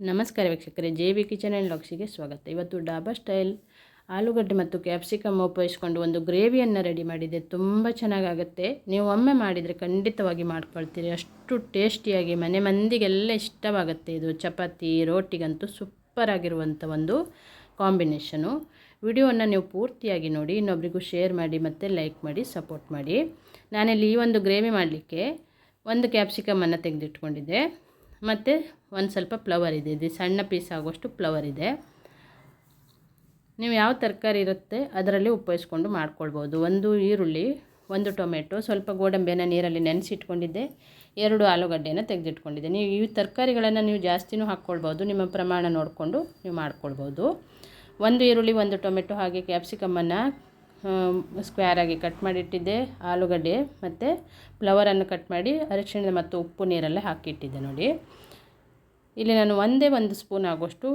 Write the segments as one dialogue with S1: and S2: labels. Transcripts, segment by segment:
S1: ನಮಸ್ಕಾರ ವೀಕ್ಷಕರೇ, J V kitchen and ಲಾಕ್ಸಿಗೆ ಸ್ವಾಗತ. ಇವತ್ತು ಡಾಬಾ ಸ್ಟೈಲ್ ಆಲೂಗಡ್ಡೆ ಮತ್ತು ಕ್ಯಾಪ್ಸಿಕಮ್ ಉಪಯೋಗಿಸ್ಕೊಂಡು ಒಂದು ಗ್ರೇವಿಯನ್ನು ರೆಡಿ ಮಾಡಿದೆ. ತುಂಬ ಚೆನ್ನಾಗಾಗುತ್ತೆ. ನೀವು ಒಮ್ಮೆ ಮಾಡಿದರೆ ಖಂಡಿತವಾಗಿ ಮಾಡ್ಕೊಳ್ತೀರಿ. ಅಷ್ಟು ಟೇಸ್ಟಿಯಾಗಿ ಮನೆ ಮಂದಿಗೆಲ್ಲ ಇಷ್ಟವಾಗುತ್ತೆ ಇದು. ಚಪಾತಿ, ರೋಟಿಗಂತೂ ಸೂಪರ್ ಆಗಿರುವಂಥ ಒಂದು ಕಾಂಬಿನೇಷನು. ವಿಡಿಯೋವನ್ನು ನೀವು ಪೂರ್ತಿಯಾಗಿ ನೋಡಿ, ಇನ್ನೊಬ್ರಿಗೂ ಶೇರ್ ಮಾಡಿ ಮತ್ತು ಲೈಕ್ ಮಾಡಿ, ಸಪೋರ್ಟ್ ಮಾಡಿ. ನಾನಿಲ್ಲಿ ಈ ಒಂದು ಗ್ರೇವಿ ಮಾಡಲಿಕ್ಕೆ ಒಂದು ಕ್ಯಾಪ್ಸಿಕಮನ್ನು ತೆಗೆದಿಟ್ಕೊಂಡಿದ್ದೆ. ಮತ್ತು ಒಂದು ಸ್ವಲ್ಪ ಫ್ಲವರ್ ಇದೆ. ಇದು ಸಣ್ಣ ಪೀಸ್ ಆಗುವಷ್ಟು ಫ್ಲವರ್ ಇದೆ. ನೀವು ಯಾವ ತರಕಾರಿ ಇರುತ್ತೆ ಅದರಲ್ಲಿ ಉಪಯೋಗಿಸ್ಕೊಂಡು ಮಾಡ್ಕೊಳ್ಬೋದು. ಒಂದು ಈರುಳ್ಳಿ, ಒಂದು ಟೊಮೆಟೊ, ಸ್ವಲ್ಪ ಗೋಡಂಬಿಯನ್ನು ನೀರಲ್ಲಿ ನೆನೆಸಿಟ್ಕೊಂಡಿದ್ದೆ. ಎರಡು ಆಲೂಗಡ್ಡೆಯನ್ನು ತೆಗೆದಿಟ್ಕೊಂಡಿದ್ದೆ. ನೀವು ಈ ತರಕಾರಿಗಳನ್ನು ನೀವು ಜಾಸ್ತಿನೂ ಹಾಕ್ಕೊಳ್ಬೋದು, ನಿಮ್ಮ ಪ್ರಮಾಣ ನೋಡಿಕೊಂಡು ನೀವು ಮಾಡ್ಕೊಳ್ಬೋದು. ಒಂದು ಈರುಳ್ಳಿ, ಒಂದು ಟೊಮೆಟೊ ಹಾಗೆ ಕ್ಯಾಪ್ಸಿಕಮ್ಮನ್ನು ಸ್ಕ್ವೇರಾಗಿ ಕಟ್ ಮಾಡಿಟ್ಟಿದ್ದೆ ಆಲೂಗಡ್ಡೆ ಮತ್ತು ಫ್ಲವರನ್ನು ಕಟ್ ಮಾಡಿ ಅರಿಶಿಣ ಮತ್ತು ಉಪ್ಪು ನೀರಲ್ಲೇ ಹಾಕಿಟ್ಟಿದ್ದೆ ನೋಡಿ. ಇಲ್ಲಿ ನಾನು ಒಂದೇ ಒಂದು ಸ್ಪೂನ್ ಆಗೋಷ್ಟು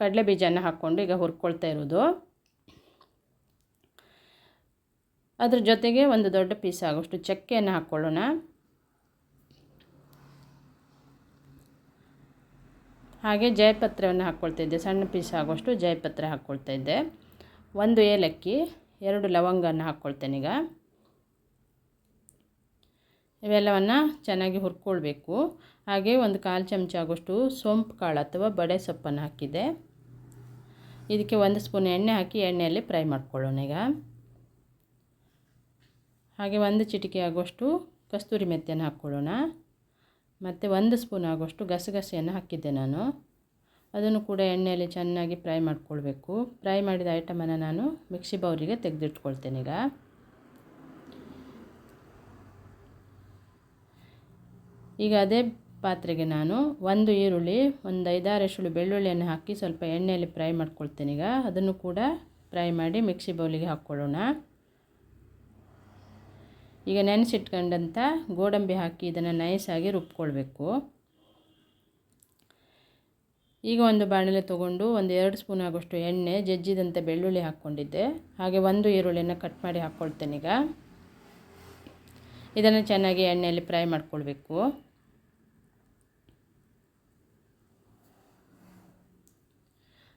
S1: ಕಡಲೆ ಬೀಜನ ಹಾಕ್ಕೊಂಡು ಈಗ ಹುರ್ಕೊಳ್ತಾ ಇರೋದು. ಅದ್ರ ಜೊತೆಗೆ ಒಂದು ದೊಡ್ಡ ಪೀಸ್ ಆಗೋಷ್ಟು ಚಕ್ಕೆಯನ್ನು ಹಾಕ್ಕೊಳ್ಳೋಣ ಹಾಗೆ ಜಯಪತ್ರವನ್ನು ಹಾಕ್ಕೊಳ್ತಾ ಇದ್ದೆ, ಸಣ್ಣ ಪೀಸ್ ಆಗೋಷ್ಟು ಜಯಪತ್ರ ಹಾಕ್ಕೊಳ್ತಾ ಇದ್ದೆ. ಒಂದು ಏಲಕ್ಕಿ ಎರಡು ಲವಂಗನ ಹಾಕ್ಕೊಳ್ತೇನೆ ಈಗ. ಇವೆಲ್ಲವನ್ನು ಚೆನ್ನಾಗಿ ಹುರ್ಕೊಳ್ಬೇಕು. ಹಾಗೆ ಒಂದು ಕಾಲು ಚಮಚ ಆಗೋಷ್ಟು ಸೋಂಪು ಕಾಳು ಅಥವಾ ಬಡೆ ಸೊಪ್ಪನ್ನು ಹಾಕಿದೆ. ಇದಕ್ಕೆ ಒಂದು ಸ್ಪೂನ್ ಎಣ್ಣೆ ಹಾಕಿ ಎಣ್ಣೆಯಲ್ಲಿ ಫ್ರೈ ಮಾಡ್ಕೊಳ್ಳೋಣ ಈಗ. ಹಾಗೆ ಒಂದು ಚಿಟಿಕೆ ಆಗೋಷ್ಟು ಕಸ್ತೂರಿ ಮೆಥಿಯನ್ನು ಹಾಕ್ಕೊಳ್ಳೋಣ. ಮತ್ತು ಒಂದು ಸ್ಪೂನ್ ಆಗೋಷ್ಟು ಗಸಗಸೆಯನ್ನು ಹಾಕಿದ್ದೆ ನಾನು. ಅದನ್ನು ಕೂಡ ಎಣ್ಣೆಯಲ್ಲಿ ಚೆನ್ನಾಗಿ ಫ್ರೈ ಮಾಡ್ಕೊಳ್ಬೇಕು. ಫ್ರೈ ಮಾಡಿದ ಐಟಮನ್ನು ನಾನು ಮಿಕ್ಸಿ ಬೌಲಿಗೆ ತೆಗೆದಿಟ್ಕೊಳ್ತೇನೆ ಈಗ. ಈಗ ಅದೇ ಪಾತ್ರೆಗೆ ನಾನು ಒಂದು ಈರುಳ್ಳಿ, ಒಂದು ಐದಾರು ಬೆಳ್ಳುಳ್ಳಿಯನ್ನು ಹಾಕಿ ಸ್ವಲ್ಪ ಎಣ್ಣೆಯಲ್ಲಿ ಫ್ರೈ ಮಾಡ್ಕೊಳ್ತೇನೆ ಈಗ. ಅದನ್ನು ಕೂಡ ಫ್ರೈ ಮಾಡಿ ಮಿಕ್ಸಿ ಬೌಲಿಗೆ ಹಾಕ್ಕೊಳ್ಳೋಣ. ಈಗ ನೆನೆಸಿಟ್ಕೊಂಡಂಥ ಗೋಡಂಬಿ ಹಾಕಿ ಇದನ್ನು ನೈಸಾಗಿ ರುಬ್ಕೊಳ್ಬೇಕು. ಈಗ ಒಂದು ಬಾಣಲೆ ತಗೊಂಡು ಒಂದು ಎರಡು ಸ್ಪೂನ್ ಆಗೋಷ್ಟು ಎಣ್ಣೆ, ಜಜ್ಜಿದಂತೆ ಬೆಳ್ಳುಳ್ಳಿ ಹಾಕ್ಕೊಂಡಿದ್ದೆ. ಹಾಗೆ ಒಂದು ಈರುಳ್ಳಿಯನ್ನು ಕಟ್ ಮಾಡಿ ಹಾಕ್ಕೊಳ್ತೇನೆ ಈಗ. ಇದನ್ನು ಚೆನ್ನಾಗಿ ಎಣ್ಣೆಯಲ್ಲಿ ಫ್ರೈ ಮಾಡ್ಕೊಳ್ಬೇಕು.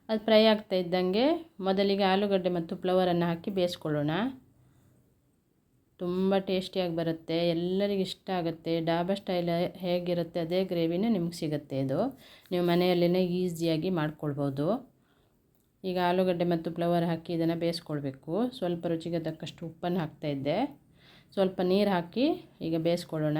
S1: ಅದು ಫ್ರೈ ಆಗ್ತಾ ಇದ್ದಂಗೆ ಮೊದಲಿಗೆ ಆಲೂಗಡ್ಡೆ ಮತ್ತು ಫ್ಲವರನ್ನು ಹಾಕಿ ಬೇಯಿಸ್ಕೊಳ್ಳೋಣ. ತುಂಬ ಟೇಸ್ಟಿಯಾಗಿ ಬರುತ್ತೆ, ಎಲ್ಲರಿಗೂ ಇಷ್ಟ ಆಗುತ್ತೆ. ಡಾಬಾ ಸ್ಟೈಲ್ ಹೇಗಿರುತ್ತೆ ಅದೇ ಗ್ರೇವಿನೇ ನಿಮ್ಗೆ ಸಿಗುತ್ತೆ ಇದು. ನೀವು ಮನೆಯಲ್ಲೇ ಈಸಿಯಾಗಿ ಮಾಡ್ಕೊಳ್ಬೋದು. ಈಗ ಆಲೂಗಡ್ಡೆ ಮತ್ತು ಫ್ಲವರ್ ಹಾಕಿ ಇದನ್ನು ಬೇಯಿಸ್ಕೊಳ್ಬೇಕು. ಸ್ವಲ್ಪ ರುಚಿಗೆ ತಕ್ಕಷ್ಟು ಉಪ್ಪನ್ನು ಹಾಕ್ತಾಯಿದ್ದೆ ಸ್ವಲ್ಪ ನೀರು ಹಾಕಿ ಈಗ ಬೇಯಿಸ್ಕೊಳ್ಳೋಣ.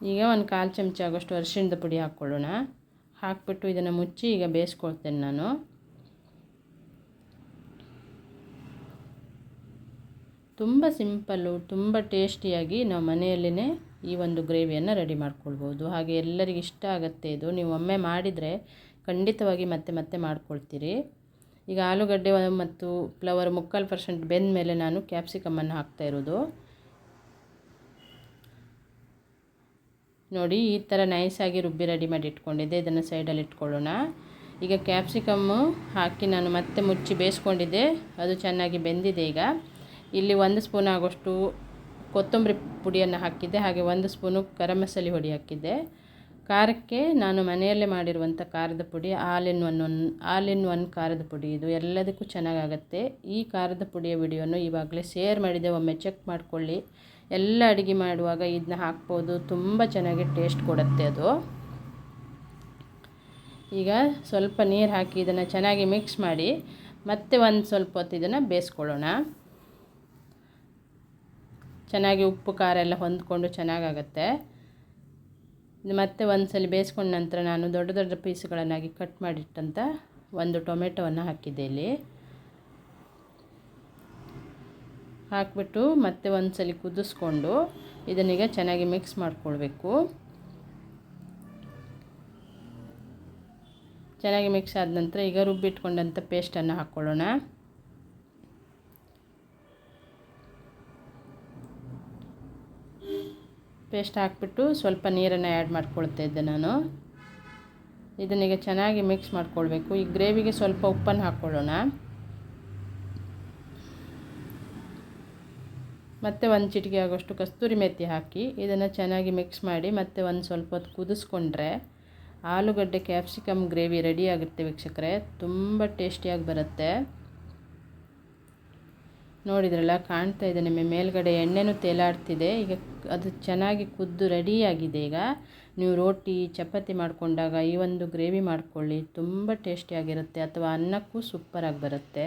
S1: ಈಗ ಒಂದು ಕಾಲು ಚಮಚ ಆಗೋಷ್ಟು ಅರಿಶಿಣದ ಪುಡಿ ಹಾಕ್ಕೊಳ್ಳೋಣ. ಹಾಕ್ಬಿಟ್ಟು ಇದನ್ನು ಮುಚ್ಚಿ ಈಗ ಬೇಯಿಸ್ಕೊಳ್ತೇನೆ ನಾನು. ತುಂಬ ಸಿಂಪಲ್ಲು, ತುಂಬ ಟೇಸ್ಟಿಯಾಗಿ ನಾವು ಮನೆಯಲ್ಲೇ ಈ ಒಂದು ಗ್ರೇವಿಯನ್ನು ರೆಡಿ ಮಾಡ್ಕೊಳ್ಬೋದು. ಹಾಗೆ ಎಲ್ಲರಿಗೂ ಇಷ್ಟ ಆಗುತ್ತೆ ಇದು. ನೀವು ಒಮ್ಮೆ ಮಾಡಿದರೆ ಖಂಡಿತವಾಗಿ ಮತ್ತೆ ಮತ್ತೆ ಮಾಡ್ಕೊಳ್ತೀರಿ. ಈಗ ಆಲೂಗಡ್ಡೆ ಮತ್ತು ಫ್ಲವರ್ ಮುಕ್ಕಾಲು ಪರ್ಸೆಂಟ್ ಬೆಂದ ಮೇಲೆ ನಾನು ಕ್ಯಾಪ್ಸಿಕಮ್ಮನ್ನು ಹಾಕ್ತಾ ಇರೋದು. ನೋಡಿ, ಈ ಥರ ನೈಸಾಗಿ ರುಬ್ಬಿ ರೆಡಿ ಮಾಡಿ ಇಟ್ಕೊಂಡಿದ್ದೆ. ಇದನ್ನು ಸೈಡಲ್ಲಿ ಇಟ್ಕೊಳ್ಳೋಣ. ಈಗ ಕ್ಯಾಪ್ಸಿಕಮ್ಮು ಹಾಕಿ ನಾನು ಮತ್ತೆ ಮುಚ್ಚಿ ಬೇಯಿಸ್ಕೊಂಡಿದ್ದೆ. ಅದು ಚೆನ್ನಾಗಿ ಬೆಂದಿದೆ ಈಗ. ಇಲ್ಲಿ ಒಂದು ಸ್ಪೂನ್ ಆಗೋಷ್ಟು ಕೊತ್ತಂಬರಿ ಪುಡಿಯನ್ನು ಹಾಕಿದ್ದೆ, ಹಾಗೆ ಒಂದು ಸ್ಪೂನು ಗರಂ ಮಸಾಲೆ ಹೊಡಿ ಹಾಕಿದ್ದೆ. ಖಾರಕ್ಕೆ ನಾನು ಮನೆಯಲ್ಲೇ ಮಾಡಿರುವಂಥ ಖಾರದ ಪುಡಿ, all in one one, all in one ಖಾರದ ಪುಡಿ ಇದು ಎಲ್ಲದಕ್ಕೂ ಚೆನ್ನಾಗಾಗತ್ತೆ. ಈ ಖಾರದ ಪುಡಿಯ ವಿಡಿಯೋನು ಇವಾಗಲೇ ಶೇರ್ ಮಾಡಿದೆ, ಒಮ್ಮೆ ಚೆಕ್ ಮಾಡಿಕೊಳ್ಳಿ. ಎಲ್ಲ ಅಡುಗೆ ಮಾಡುವಾಗ ಇದನ್ನ ಹಾಕ್ಬೋದು, ತುಂಬ ಚೆನ್ನಾಗಿ ಟೇಸ್ಟ್ ಕೊಡುತ್ತೆ ಅದು. ಈಗ ಸ್ವಲ್ಪ ನೀರು ಹಾಕಿ ಇದನ್ನು ಚೆನ್ನಾಗಿ ಮಿಕ್ಸ್ ಮಾಡಿ ಮತ್ತೆ ಒಂದು ಸ್ವಲ್ಪ ಹೊತ್ತು ಇದನ್ನು ಬೇಯಿಸ್ಕೊಳ್ಳೋಣ. ಚೆನ್ನಾಗಿ ಉಪ್ಪು, ಖಾರ ಎಲ್ಲ ಹೊಂದ್ಕೊಂಡು ಚೆನ್ನಾಗಾಗತ್ತೆ. ಮತ್ತೆ ಒಂದು ಸಲ ಬೇಯಿಸ್ಕೊಂಡ ನಂತರ ನಾನು ದೊಡ್ಡ ದೊಡ್ಡ ಪೀಸ್ಗಳನ್ನಾಗಿ ಕಟ್ ಮಾಡಿಟ್ಟಂಥ ಒಂದು ಟೊಮೆಟೊವನ್ನು ಹಾಕಿದ್ದೆ ಇಲ್ಲಿ. ಹಾಕಿಬಿಟ್ಟು ಮತ್ತೆ ಒಂದು ಸಲ ಕುದಿಸ್ಕೊಂಡು ಇದನ್ನೀಗ ಚೆನ್ನಾಗಿ ಮಿಕ್ಸ್ ಮಾಡಿಕೊಳ್ಬೇಕು. ಚೆನ್ನಾಗಿ ಮಿಕ್ಸ್ ಆದ ನಂತರ ಈಗ ರುಬ್ಬಿಟ್ಕೊಂಡಂಥ ಪೇಸ್ಟನ್ನು ಹಾಕ್ಕೊಳ್ಳೋಣ. ಪೇಸ್ಟ್ ಹಾಕ್ಬಿಟ್ಟು ಸ್ವಲ್ಪ ನೀರನ್ನು ಆ್ಯಡ್ ಮಾಡ್ಕೊಳ್ತಾ ಇದ್ದೆ ನಾನು. ಇದನ್ನೀಗ ಚೆನ್ನಾಗಿ ಮಿಕ್ಸ್ ಮಾಡ್ಕೊಳ್ಬೇಕು. ಈ ಗ್ರೇವಿಗೆ ಸ್ವಲ್ಪ ಉಪ್ಪನ್ನು ಹಾಕ್ಕೊಳ್ಳೋಣ. ಮತ್ತು ಒಂದು ಚಿಟಿಕೆ ಆಗೋಷ್ಟು ಕಸ್ತೂರಿ ಮೆತ್ತಿ ಹಾಕಿ ಇದನ್ನು ಚೆನ್ನಾಗಿ ಮಿಕ್ಸ್ ಮಾಡಿ ಮತ್ತೆ ಒಂದು ಸ್ವಲ್ಪ ಹೊತ್ತು ಕುದಿಸ್ಕೊಂಡ್ರೆ ಆಲೂಗಡ್ಡೆ ಕ್ಯಾಪ್ಸಿಕಮ್ ಗ್ರೇವಿ ರೆಡಿ ಆಗುತ್ತೆ ವೀಕ್ಷಕರೇ. ತುಂಬ ಟೇಸ್ಟಿಯಾಗಿ ಬರುತ್ತೆ. ನೋಡಿದ್ರಲ್ಲ, ಕಾಣ್ತಾ ಇದೆ ನಿಮಗೆ ಮೇಲ್ಗಡೆ ಎಣ್ಣೆನೂ ತೇಲಾಡ್ತಿದೆ. ಈಗ ಅದು ಚೆನ್ನಾಗಿ ಕುದ್ದು ರೆಡಿಯಾಗಿದೆ. ಈಗ ನೀವು ರೋಟಿ, ಚಪಾತಿ ಮಾಡಿಕೊಂಡಾಗ ಈ ಒಂದು ಗ್ರೇವಿ ಮಾಡ್ಕೊಳ್ಳಿ. ತುಂಬ ಟೇಸ್ಟಿಯಾಗಿರುತ್ತೆ ಅಥವಾ ಅನ್ನಕ್ಕೂ ಸೂಪರಾಗಿ ಬರುತ್ತೆ.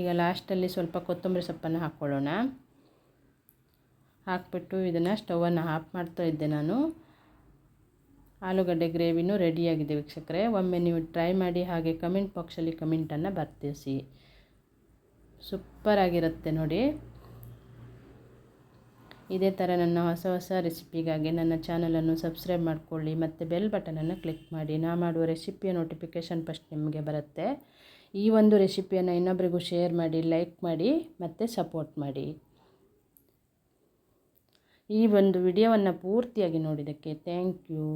S1: ಈಗ ಲಾಸ್ಟಲ್ಲಿ ಸ್ವಲ್ಪ ಕೊತ್ತಂಬರಿ ಸೊಪ್ಪನ್ನು ಹಾಕ್ಕೊಳ್ಳೋಣ. ಹಾಕ್ಬಿಟ್ಟು ಇದನ್ನು ಸ್ಟವನ್ನು ಆಫ್ ಮಾಡ್ತಾ ಇದ್ದೆ ನಾನು. ಆಲೂಗಡ್ಡೆ ಗ್ರೇವಿನೂ ರೆಡಿಯಾಗಿದೆ ವೀಕ್ಷಕರೇ. ಒಮ್ಮೆ ನೀವು ಟ್ರೈ ಮಾಡಿ ಹಾಗೆ ಕಮೆಂಟ್ ಬಾಕ್ಸಲ್ಲಿ ಕಮೆಂಟನ್ನು ಬರ್ತಿಸಿ. ಸೂಪರಾಗಿರುತ್ತೆ ನೋಡಿ. ಇದೇ ಥರ ನನ್ನ ಹೊಸ ಹೊಸ ರೆಸಿಪಿಗಾಗಿ ನನ್ನ ಚಾನಲನ್ನು ಸಬ್ಸ್ಕ್ರೈಬ್ ಮಾಡಿಕೊಳ್ಳಿ, ಮತ್ತು ಬೆಲ್ ಬಟನನ್ನು ಕ್ಲಿಕ್ ಮಾಡಿ. ನಾ ಮಾಡುವ ರೆಸಿಪಿಯ ನೋಟಿಫಿಕೇಷನ್ ಫಸ್ಟ್ ನಿಮಗೆ ಬರುತ್ತೆ. ಈ ಒಂದು ರೆಸಿಪಿಯನ್ನು ಇನ್ನೊಬ್ಬರಿಗೂ ಶೇರ್ ಮಾಡಿ ಲೈಕ್ ಮಾಡಿ, ಮತ್ತು ಸಪೋರ್ಟ್ ಮಾಡಿ. ಈ ಒಂದು ವಿಡಿಯೋವನ್ನು ಪೂರ್ತಿಯಾಗಿ ನೋಡಿದ್ದಕ್ಕೆ ಥ್ಯಾಂಕ್ ಯು